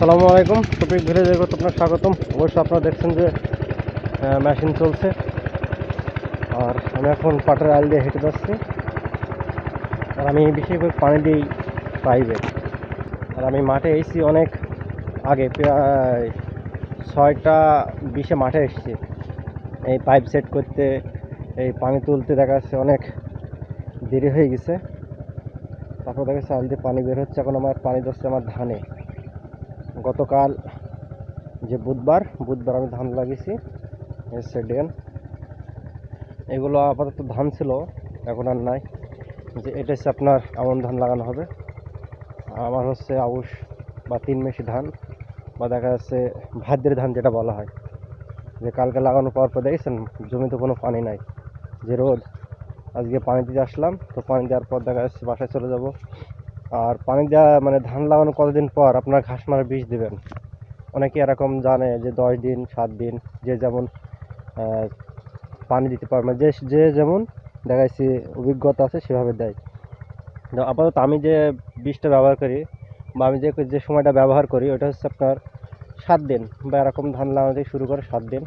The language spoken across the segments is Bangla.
আসসালামু আলাইকুম। টপিক ভিলেজ এগোতে আপনার স্বাগতম। অবশ্যই আপনারা দেখছেন যে মেশিন চলছে। আর আমি এখন পাটের আল দিয়ে হেঁটে যাচ্ছি। আর আমি বিশেষ করে পানি দিই পাইবে। আর আমি মাঠে এসেছি অনেক আগে, প্রায় ছয়টা বিশে মাঠে এসেছি। এই পাইপ সেট করতে, এই পানি তুলতে দেখা যাচ্ছে অনেক দেরি হয়ে গেছে। তারপর দেখা যাচ্ছে আল দিয়ে পানি বের হচ্ছে। এখন আমার পানি যাচ্ছে আমার ধানে। গতকাল যে বুধবার বুধবার আমি ধান লাগিয়েছি সেডেন এগুলো আপাতত ধান ছিল, এখন আর নাই। যে এটা হচ্ছে আপনার আমন ধান লাগানো হবে। আমার হচ্ছে আউশ বা তিন মেশি ধান, বা দেখা যাচ্ছে ভাদ্রের ধান যেটা বলা হয়। যে কালকে লাগানো পর পর দেখেছেন, জমিতে কোনো পানি নাই। যে রোদ, আজকে পানি দিতে আসলাম, তো পানি দেওয়ার পর দেখা যাচ্ছে বাসায় চলে যাব। আর পানি দেওয়া মানে ধান লাগানো কতদিন পর আপনার ঘাস মারা বিষ দেবেন? অনেকে এরকম জানে যে দশ দিন, সাত দিন যে যেমন পানি দিতে পারবে মানে যে যে যেমন দেখাচ্ছি অভিজ্ঞতা আছে সেভাবে দেয়। আপাতত আমি যে বিষটা ব্যবহার করি বা আমি যে যে সময়টা ব্যবহার করি ওটা হচ্ছে আপনার সাত দিন বা এরকম ধান লাগানো থেকে শুরু করে সাত দিন।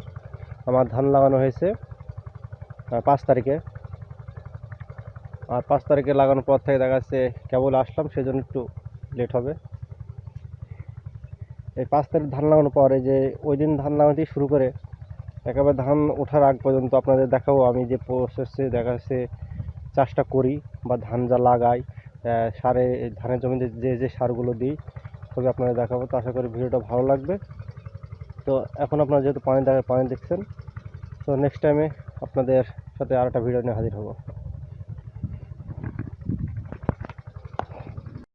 আমার ধান লাগানো হয়েছে পাঁচ তারিখে। আর পাঁচ তারিখে লাগানোর পর থেকে দেখা যাচ্ছে কেবল আসলাম, সেজন্য একটু লেট হবে। এই পাঁচ তারিখ ধান লাগানোর পরে যে ওই দিন ধান লাগানো শুরু করে, একেবারে ধান ওঠার আগ পর্যন্ত আপনাদের দেখাবো। আমি যে প্রসেসে দেখা যাচ্ছে চাষটা করি বা ধান যা লাগাই সারে ধানের জমিতে যে যে সারগুলো দিই, সবই আপনাদের দেখাবো। তো আশা করি ভিডিওটা ভালো লাগবে। তো এখন আপনারা যেহেতু পানি দেখা পানি দেখছেন, তো নেক্সট টাইমে আপনাদের সাথে আর একটা ভিডিও নিয়ে হাজির হব।